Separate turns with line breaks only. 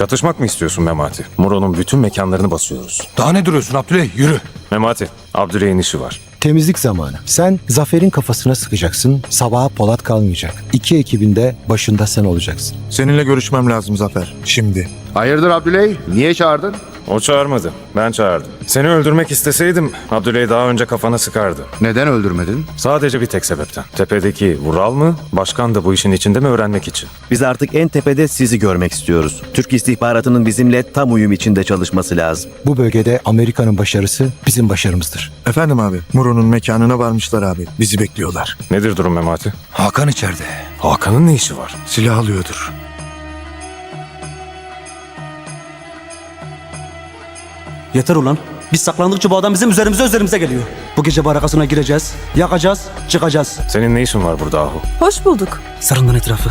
Çatışmak mı istiyorsun Memati? Muro'nun bütün mekanlarını basıyoruz.
Daha ne duruyorsun Abdüley? Yürü.
Memati, Abdüley'in işi var.
Temizlik zamanı. Sen Zafer'in kafasına sıkacaksın. Sabaha Polat kalmayacak. İki ekibinde başında sen olacaksın.
Seninle görüşmem lazım Zafer. Şimdi.
Hayırdır Abdüley? Niye çağırdın?
O çağırmadı, ben çağırdım. Seni öldürmek isteseydim Abdüley daha önce kafana sıkardı.
Neden öldürmedin?
Sadece bir tek sebepten. Tepedeki Vural mı, başkan da bu işin içinde mi öğrenmek için?
Biz artık en tepede sizi görmek istiyoruz. Türk istihbaratının bizimle tam uyum içinde çalışması lazım.
Bu bölgede Amerika'nın başarısı bizim başarımızdır.
Efendim abi. Muro'nun mekanına varmışlar abi. Bizi bekliyorlar.
Nedir durum Memati?
Hakan içeride.
Hakan'ın ne işi var?
Silah alıyordur.
Yeter ulan. Biz saklandıkça bu adam bizim üzerimize üzerimize geliyor. Bu gece barakasına gireceğiz, yakacağız, çıkacağız.
Senin ne işin var burada Ahu?
Hoş bulduk.
Sarın lan etrafı.